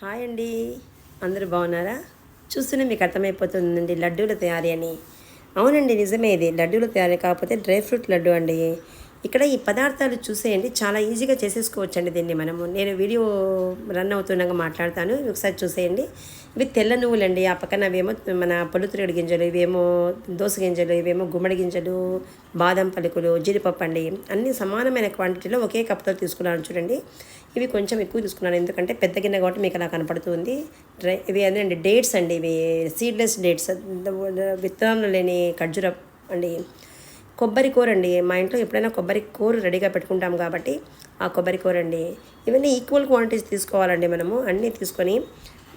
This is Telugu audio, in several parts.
హాయ్ అండి. అందరూ బాగున్నారా? చూస్తూనే మీకు అర్థమైపోతుందండి లడ్డూల తయారీ అని. అవునండి నిజమే ఇది. లడ్డూల తయారీ కాకపోతే డ్రై ఫ్రూట్ లడ్డు అండి. ఇక్కడ ఈ పదార్థాలు చూసేయండి. చాలా ఈజీగా చేసేసుకోవచ్చండి దీన్ని మనము. నేను వీడియో రన్ అవుతుండగా మాట్లాడతాను. ఒకసారి చూసేయండి. ఇవి తెల్ల నువ్వులండి. ఆ పక్కన అవేమో మన పొలుతురుడి గింజలు ఇవేమో దోస గింజలు ఇవేమో గుమ్మడి గింజలు బాదం పలుకులు జీడిపప్పు అండి. అన్ని సమానమైన క్వాంటిటీలో ఒకే కప్తో తీసుకున్నాను చూడండి. ఇవి కొంచెం ఎక్కువ తీసుకున్నాను. ఎందుకంటే పెద్ద గిన్నె కాబట్టి మీకు అలా కనపడుతుంది. డ్రై ఇవి అదేనండి. డేట్స్ అండి ఇవి. Seedless dates. విత్తనాలు లేని ఖర్జూర అండి. కొబ్బరి కూర అండి. మా ఇంట్లో ఎప్పుడైనా కొబ్బరి కూర రెడీగా పెట్టుకుంటాం కాబట్టి ఆ కొబ్బరి కూర అండి. ఇవన్నీ ఈక్వల్ క్వాంటిటీస్ తీసుకోవాలండి మనము. అన్నీ తీసుకొని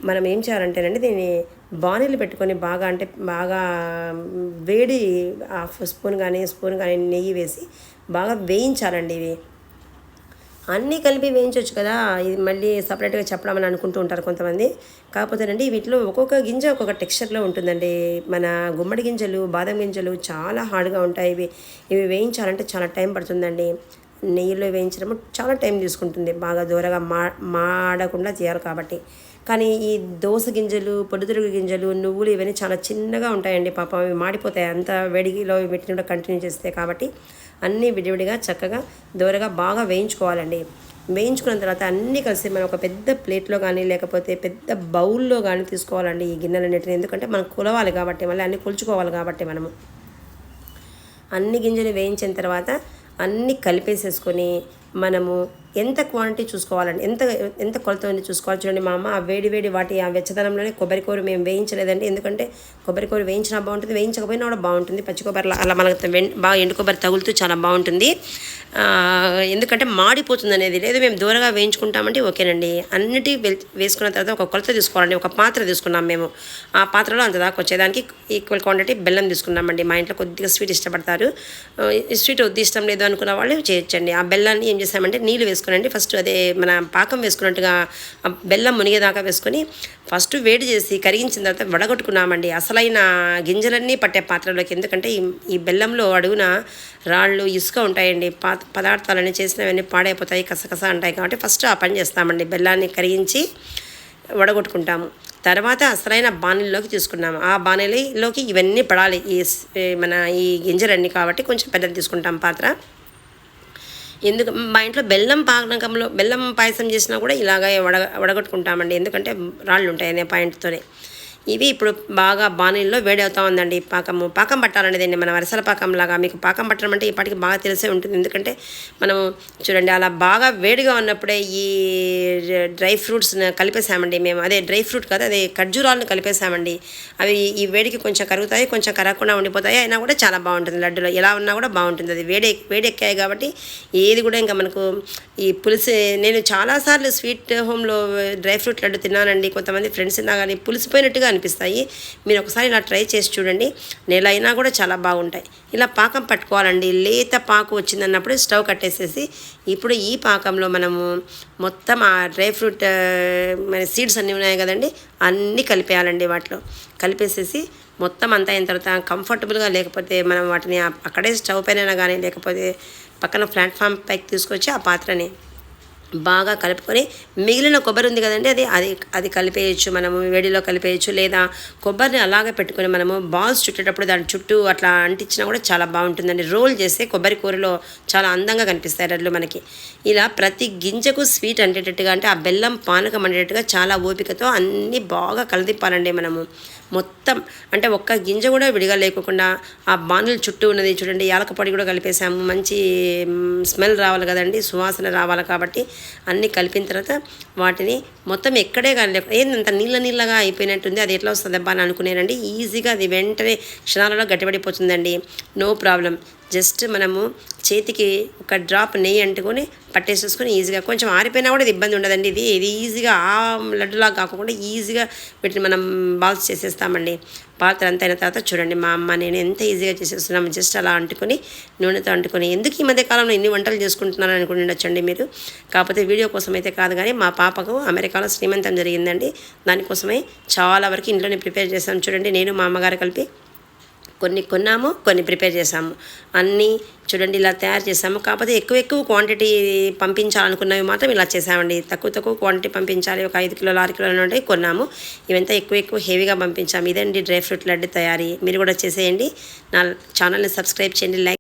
మనం ఏం చేయాలంటేనండి దీన్ని బాణీలు పెట్టుకొని బాగా అంటే బాగా వేడి హాఫ్ స్పూన్ కానీ స్పూన్ కానీ నెయ్యి వేసి బాగా వేయించాలండి ఇవి. అన్నీ కలిపి వేయించవచ్చు కదా. ఇది మళ్ళీ సపరేట్గా చెప్పడం అని అనుకుంటూ ఉంటారు కొంతమంది. కాకపోతేనండి వీటిలో ఒక్కొక్క గింజ ఒక్కొక్క టెక్స్చర్లో ఉంటుందండి. మన గుమ్మడి గింజలు బాదం గింజలు చాలా హార్డ్గా ఉంటాయి. ఇవి ఇవి వేయించాలంటే చాలా టైం పడుతుందండి. నెయ్యిలో వేయించడం చాలా టైం తీసుకుంటుంది. బాగా దూరగా మా మాడకుండా తీయరు కాబట్టి. కానీ ఈ దోస గింజలు పొద్దుతిరుగు గింజలు నువ్వులు ఇవన్నీ చాలా చిన్నగా ఉంటాయండి పాపం. అవి మాడిపోతాయి. అంత వేడిలో వీటిని కూడా కంటిన్యూ చేస్తే కాబట్టి అన్నీ విడివిడిగా చక్కగా దూరగా బాగా వేయించుకోవాలండి. వేయించుకున్న తర్వాత అన్నీ కలిసి మనం ఒక పెద్ద ప్లేట్లో కానీ లేకపోతే పెద్ద బౌల్లో కానీ తీసుకోవాలండి ఈ గిన్నెలన్నిటిని. ఎందుకంటే మనం కొలవాలి కాబట్టి మళ్ళీ అన్నీ కొలుచుకోవాలి కాబట్టి మనము. అన్ని గింజలు వేయించిన తర్వాత అన్నీ కలిపేసేసుకొని మనము ఎంత క్వాంటిటీ చూసుకోవాలండి? ఎంత ఎంత కొలత ఉంది చూసుకోవాలి చూడండి మా అమ్మ ఆ వేడి వేడి వాటి ఆ వెచ్చదనంలోనే కొబ్బరి కూర మేము వేయించలేదండి. ఎందుకంటే కొబ్బరి కూర వేయించినా బాగుంటుంది వేయించకపోయినా కూడా బాగుంటుంది. పచ్చి కొబ్బరి అలా మనకు బాగా ఎండు కొబ్బరి తగులుతూ చాలా బాగుంటుంది. ఎందుకంటే మాడిపోతుంది అనేది లేదు. మేము దూరంగా వేయించుకుంటామంటే ఓకేనండి. అన్నిటి వేసుకున్న తర్వాత ఒక కొలత తీసుకోవాలండి. ఒక పాత్ర తీసుకున్నాం మేము. ఆ పాత్రలో అంత దాకా వచ్చేదానికి ఈక్వల్ క్వాంటిటీ బెల్లం తీసుకున్నామండి. మా ఇంట్లో కొద్దిగా స్వీట్ ఇష్టపడతారు. స్వీట్ వద్దు ఇష్టం లేదు అనుకున్న వాళ్ళు చేయొచ్చండి. ఆ బెల్లాన్ని ఏం చేస్తామంటే నీళ్ళు వేసుకోనండి. ఫస్ట్ అదే మన పాకం వేసుకున్నట్టుగా బెల్లం మునిగేదాకా వేసుకొని ఫస్ట్ వేడి చేసి కరిగించిన తర్వాత వడగొట్టుకున్నామండి. అసలైన గింజలన్నీ పట్టే పాత్రలోకి. ఎందుకంటే ఈ ఈ బెల్లంలో అడుగున రాళ్ళు ఇసుక ఉంటాయండి. పా పదార్థాలన్నీ చేసినవన్నీ పాడైపోతాయి కసకస అంటాయి కాబట్టి ఫస్ట్ ఆ పని చేస్తామండి. బెల్లాన్ని కరిగించి వడగొట్టుకుంటాము. తర్వాత అసలైన బాణీల్లోకి తీసుకున్నాము. ఆ బాణీలోకి ఇవన్నీ పడాలి. ఈ ఈ మన ఈ గింజలన్నీ కాబట్టి కొంచెం పెద్దది తీసుకుంటాం పాత్ర. ఎందుకు మా ఇంట్లో బెల్లం పానకంలో బెల్లం పాయసం చేసినా కూడా ఇలాగే వడ వడగొట్టుకుంటామండి. ఎందుకంటే రాళ్ళు ఉంటాయి అనే పాయింట్తోనే ఇవి ఇప్పుడు బాగా బాణీల్లో వేడి అవుతా ఉందండి పాకము పాకం పట్టాలండి దీన్ని మన వరసల పాకం లాగా మీకు పాకం పట్టడం అంటే ఇప్పటికి బాగా తెలిసే ఉంటుంది. ఎందుకంటే మనము చూడండి అలా బాగా వేడిగా ఉన్నప్పుడే ఈ డ్రై ఫ్రూట్స్ కలిపేసామండి మేము అదే డ్రై ఫ్రూట్ కాదు అదే ఖర్జూరాలను కలిపేసామండి అవి ఈ వేడికి కొంచెం కరుగుతాయి కొంచెం కరగకుండా ఉండిపోతాయి. అయినా కూడా చాలా బాగుంటుంది. లడ్డులో ఎలా ఉన్నా కూడా బాగుంటుంది. అది వేడి వేడెక్కాయి కాబట్టి ఏది కూడా ఇంకా మనకు ఈ పులుసు నేను చాలాసార్లు స్వీట్ హోమ్లో డ్రై ఫ్రూట్ లడ్డు తిన్నానండి. కొంతమంది ఫ్రెండ్స్ తిన్నా కానీ పులిసిపోయినట్టుగా అనిపిస్తాయి. మీరు ఒకసారి ఇలా ట్రై చేసి చూడండి. నెల అయినా కూడా చాలా బాగుంటాయి. ఇలా పాకం పట్టుకోవాలండి. లేత పాకు వచ్చిందన్నప్పుడు స్టవ్ కట్టేసేసి ఇప్పుడు ఈ పాకంలో మనము మొత్తం ఆ డ్రై ఫ్రూట్ మన సీడ్స్ అన్నీ ఉన్నాయి కదండి. అన్నీ కలిపేయాలండి వాటిలో. కలిపేసేసి మొత్తం అంతా అయిన తర్వాత కంఫర్టబుల్గా లేకపోతే మనం వాటిని అక్కడే స్టవ్ పైన కానీ లేకపోతే పక్కన ప్లాట్ఫామ్ పైకి తీసుకొచ్చి ఆ పాత్రని బాగా కలుపుకొని మిగిలిన కొబ్బరి ఉంది కదండి అది అది అది కలిపేయచ్చు మనము వేడిలో కలిపేయచ్చు లేదా కొబ్బరిని అలాగే పెట్టుకొని మనము బాల్స్ చుట్టేటప్పుడు దాని చుట్టూ అట్లా అంటించినా కూడా చాలా బాగుంటుందండి. రోల్ చేస్తే కొబ్బరి కూరలో చాలా అందంగా కనిపిస్తాయి రెడ్లు మనకి. ఇలా ప్రతి గింజకు స్వీట్ అంటేటట్టుగా అంటే ఆ బెల్లం పానకం అంటేటట్టుగా చాలా ఓపికతో అన్నీ బాగా కలదిప్పాలండి మనము. మొత్తం అంటే ఒక్క గింజ కూడా విడిగా లేకోకుండా ఆ బాణుల చుట్టూ ఉన్నది చూడండి యాలక పొడి కూడా కలిపేసాము మంచి స్మెల్ రావాలి కదండి సువాసన రావాలి కాబట్టి అన్నీ కలిపిన తర్వాత వాటిని మొత్తం ఎక్కడే కానీ ఏందంత నీళ్ళ నీళ్ళగా అయిపోయినట్టుంది అది ఎట్లా వస్తుంది అబ్బా అని అనుకునేనండి ఈజీగా అది వెంటనే క్షణాలలో గట్టిపడిపోతుందండి. నో ప్రాబ్లం జస్ట్ మనము చేతికి ఒక డ్రాప్ నెయ్యి అంటుకొని పట్టేసేసుకొని ఈజీగా కొంచెం ఆరిపోయినా కూడా ఇది ఇబ్బంది ఉండదండి. ఇది ఇది ఈజీగా ఆ లడ్డులా కాకుండా ఈజీగా వీటిని మనం బాల్స్ చేసేస్తామండి. పాత్ర అంత అయిన తర్వాత చూడండి మా అమ్మ నేను ఎంత ఈజీగా చేసేస్తున్నాము జస్ట్ అలా అంటుకొని నూనెతో అంటుకొని ఎందుకు ఈ మధ్య కాలంలో ఇన్ని వంటలు చేసుకుంటున్నారని అనుకుని ఉండొచ్చండి మీరు? కాకపోతే వీడియో కోసం అయితే కాదు కానీ మా పాపకు అమెరికాలో శ్రీమంతం జరిగిందండి. దానికోసమే చాలా వరకు ఇంట్లోనే ప్రిపేర్ చేస్తాను చూడండి నేను మా అమ్మగారు కలిపి కొన్ని కొన్నాము కొన్ని ప్రిపేర్ చేసాము అన్నీ చూడండి ఇలా తయారు చేసాము కాకపోతే ఎక్కువ ఎక్కువ క్వాంటిటీ పంపించాలనుకున్నవి మాత్రం ఇలా చేసామండి తక్కువ తక్కువ క్వాంటిటీ పంపించాలి. ఒక ఐదు కిలోలు ఆరు కిలోలు ఉంటాయి కొన్నాము. ఇవంతా ఎక్కువ ఎక్కువ హెవీగా పంపించాము. ఇదండి డ్రై ఫ్రూట్ లడ్డు తయారీ. మీరు కూడా చేసేయండి. నా ఛానల్ని సబ్స్క్రైబ్ చేయండి లైక్